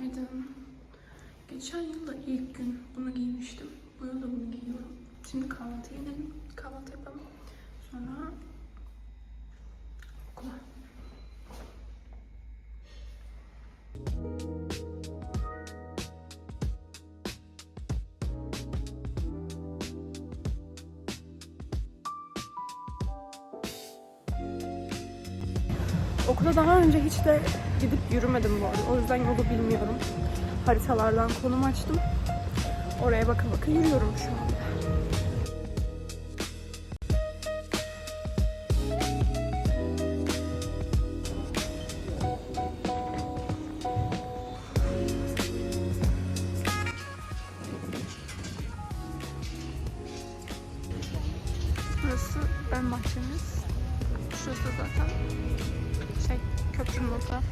Günaydın. Geçen yıl da ilk gün bunu giymiştim. Bu yıl da bunu giyiyorum. Şimdi kahvaltıya gidelim. Kahvaltı yapalım. Sonra okula. Okula daha önce hiç de gidip yürümedim bu arada. O yüzden yolu bilmiyorum. Haritalardan konum açtım. Oraya baka baka yürüyorum şu anda. Köprünün orada.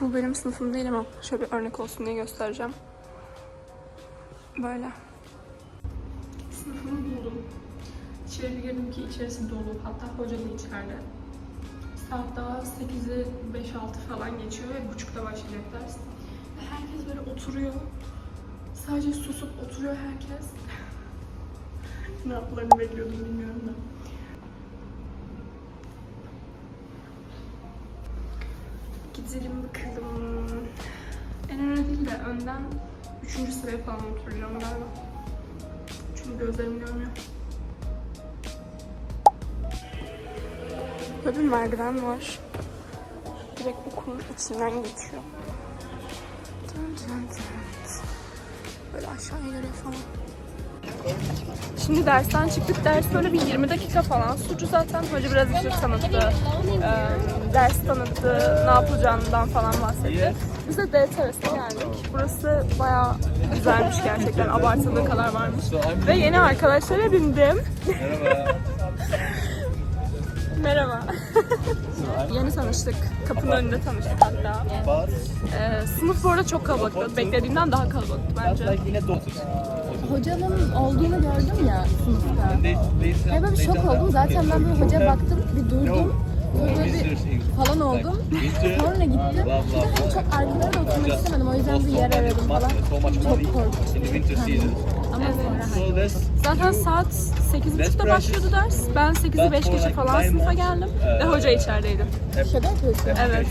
Bu benim sınıfım değil ama şöyle bir örnek olsun diye göstereceğim. Böyle. Sınıfımı buldum. İçeri bir girdim ki içerisi dolu. Hatta hoca da içeride. Saat daha 8'i 5-6 falan geçiyor ve buçukta başlayacak ders. Ve herkes böyle oturuyor. Sadece susup oturuyor herkes. ne yapmalarını bekliyordum bilmiyorum da. Gidelim bakalım. En öne değil de önden üçüncü sıraya falan oturacağım galiba. Çünkü gözlerim görmüyor. Böyle bir merdiven var. Direkt okulun içinden geçiyor. Böyle aşağıya göre falan. Şimdi dersten çıktık. Ders böyle bir 20 dakika falan sürdü zaten. Hoca biraz işte tanıttı. Ee, ders tanıttı. Ne yapılacağından falan bahsetti. Biz de D terasına geldik. Burası bayağı güzelmiş gerçekten. Abartıldığı kadar varmış. Ve yeni arkadaşlara bindim. Merhaba. Yeni tanıştık. Kapının önünde tanıştık hatta. Ee, sınıf bu arada çok kalabalıktı. Beklediğimden daha kalabalıktı bence. Hocanın olduğunu gördüm ya sınıfta. Ve böyle bir şok oldum. Zaten ben böyle hocaya baktım, bir durdum. Böyle bir falan oldum. Sonra gittim. Bir de çok arkalara da oturmak istemedim. O yüzden bir yer aradım falan. Çok korktum. Ama sonra Zaten saat 8.30'da başlıyordu ders. Ben 8'i 5 geçe falan sınıfa geldim. Ve hoca içerideydi. şaka yapıyorsun. Evet.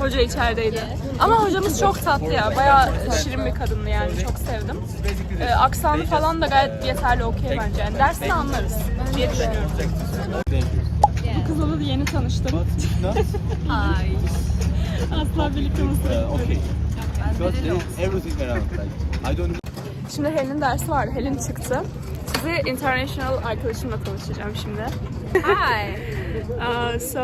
Hoca içerideydi. Ama hocamız çok tatlı ya. Bayağı şirin bir kadındı yani. Çok sevdim. Ee, aksanı falan da gayet yeterli okey bence. Yani dersini anlarız diye düşünüyorum. Bu kızla da yeni tanıştık. Ay. Asla birlikte mısır okay. Because there is everything around. Like I don't. Şimdi Helen'in dersi vardı. Helen çıktı. Sizi international arkadaşımla tanıştıracağım şimdi. Hi. Uh, so,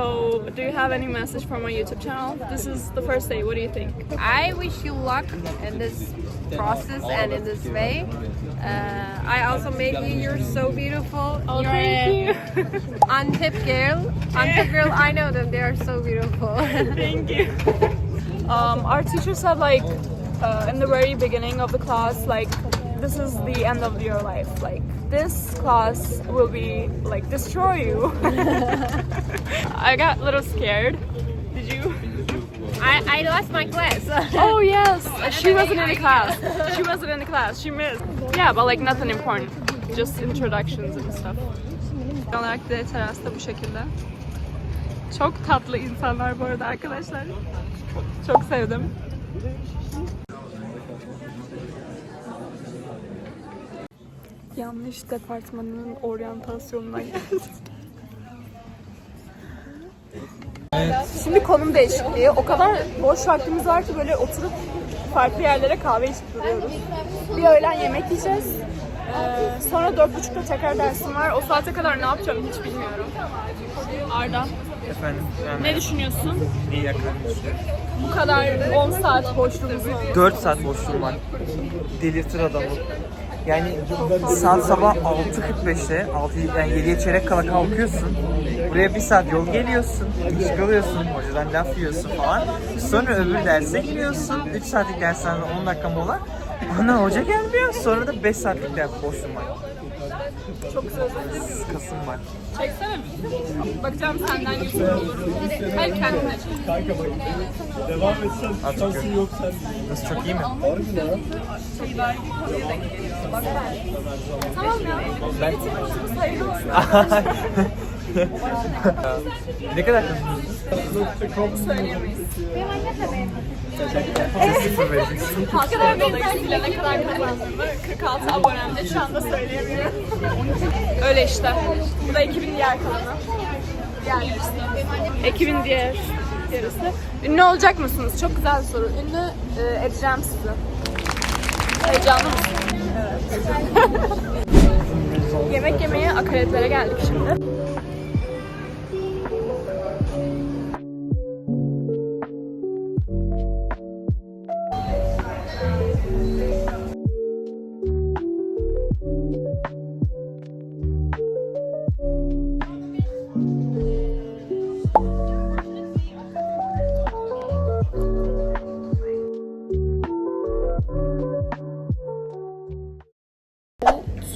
do you have any message for my YouTube channel? This is the first day. What do you think? I wish you luck in this process and in this way. Uh, I also made you. You're so beautiful. Oh, you're thank a you. Antep girl. Antep girl. I know them. They are so beautiful. Thank you. Um, our teacher said like uh, in the very beginning of the class, like this is the end of your life. Like this class will be like destroy you. I got a little scared. I, I lost my class. Oh yes, she wasn't in the class. She wasn't in the class. She missed. Yeah, but like nothing important. Just introductions and stuff. Olarak de terasta bu şekilde. Çok tatlı insanlar bu arada arkadaşlar. Çok sevdim. Yanlış departmanının oryantasyonuna geldik. Şimdi konum değişikliği. O kadar boş vaktimiz var ki böyle oturup farklı yerlere kahve içip duruyoruz. Bir öğlen yemek yiyeceğiz. Ee, sonra dört buçukta tekrar dersim var. O saate kadar ne yapacağım hiç bilmiyorum. Arda, Efendim, yani ne düşünüyorsun? iyi yakın. Bu kadar 10 saat boşluğumuz oldu. 4 saat boşluğum var. Delirtir adamı. Yani saat sabah 6.45'te, 6, yani 7'ye çeyrek kala kalkıyorsun. Buraya bir saat yol geliyorsun, iş kalıyorsun, hocadan laf yiyorsun falan. Sonra öbür derse giriyorsun, 3 saatlik dersten 10 dakika mola. Ana hoca gelmiyor, sonra da 5 saatlik ders boşluğum var. Çok güzel. Kasım var. Çeksene. Bakacağım senden YouTube olur. Hayır kendine çek. Artık yok. Nasıl çok iyi mi? Tamam ya. Ben... Hayırlı olsun. ne kadar kızıyorsun? Söyleyemeyiz. Sıfır vereceksin. Halkalar dolayısıyla ne kadar kazandığımı 46 abonemde şu anda söyleyemiyorum. Öyle işte. Bu da ekibin diğer kalanı. Diğer yarısı. Ekibin diğer yarısı. Ünlü olacak mısınız? Çok güzel bir soru. Ünlü edeceğim sizi. Heyecanlı mısın? Evet. Yemek yemeye akaretlere geldik şimdi.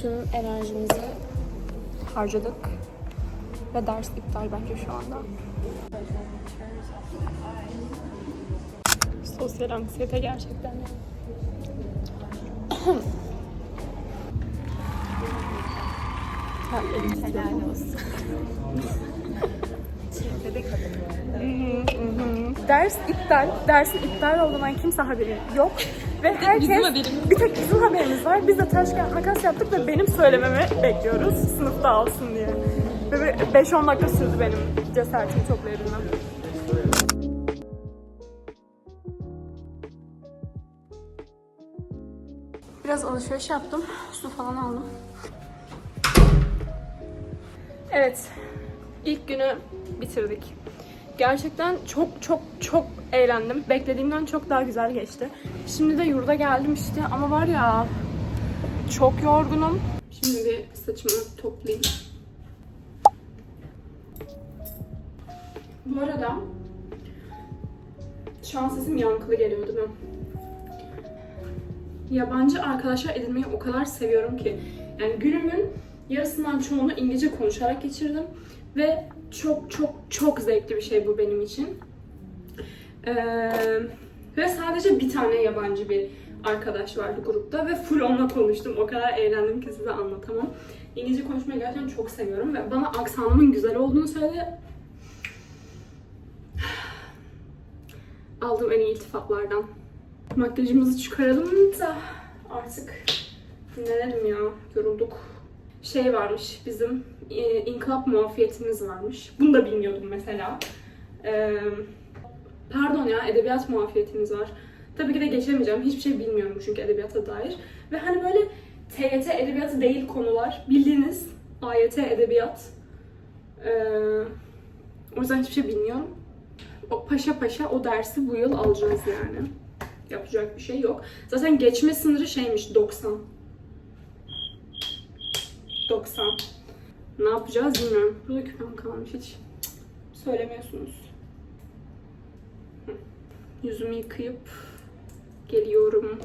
Tüm enerjimizi harcadık. Ve ders iptal bence şu anda. Sosyal anksiyete gerçekten. Helal olsun. Ders iptal. Dersin iptal olduğundan kimse haberi yok. Ve herkes bir tek bizim haberimiz var. Biz de kağıt makas yaptık ve benim söylememi bekliyoruz sınıfta alsın diye. Ve bir 5-10 dakika sürdü benim cesaretimi toplayabilmem. Biraz alışveriş yaptım. Su falan aldım. Evet. ilk günü bitirdik. Gerçekten çok çok çok eğlendim. Beklediğimden çok daha güzel geçti. Şimdi de yurda geldim işte ama var ya çok yorgunum. Şimdi bir saçımı toplayayım. Bu arada şu an sesim yankılı geliyor değil mi? Yabancı arkadaşlar edinmeyi o kadar seviyorum ki. Yani günümün yarısından çoğunu İngilizce konuşarak geçirdim. Ve çok çok çok zevkli bir şey bu benim için. Ee, ve sadece bir tane yabancı bir arkadaş vardı grupta ve full onunla konuştum. O kadar eğlendim ki size anlatamam. İngilizce konuşmayı gerçekten çok seviyorum ve bana aksanımın güzel olduğunu söyledi. Aldığım en iyi iltifatlardan. Makyajımızı çıkaralım da artık dinlenelim ya. Yorulduk. Şey varmış bizim e, inkılap muafiyetimiz varmış. Bunu da bilmiyordum mesela. Ee, pardon ya edebiyat muafiyetimiz var. Tabii ki de geçemeyeceğim. Hiçbir şey bilmiyorum çünkü edebiyata dair. Ve hani böyle TYT edebiyatı değil konular. Bildiğiniz AYT edebiyat. Ee, o yüzden hiçbir şey bilmiyorum. O paşa paşa o dersi bu yıl alacağız yani. Yapacak bir şey yok. Zaten geçme sınırı şeymiş 90. 90. Ne yapacağız bilmiyorum. Burada küpem kalmış hiç. Söylemiyorsunuz. Yüzümü yıkayıp geliyorum.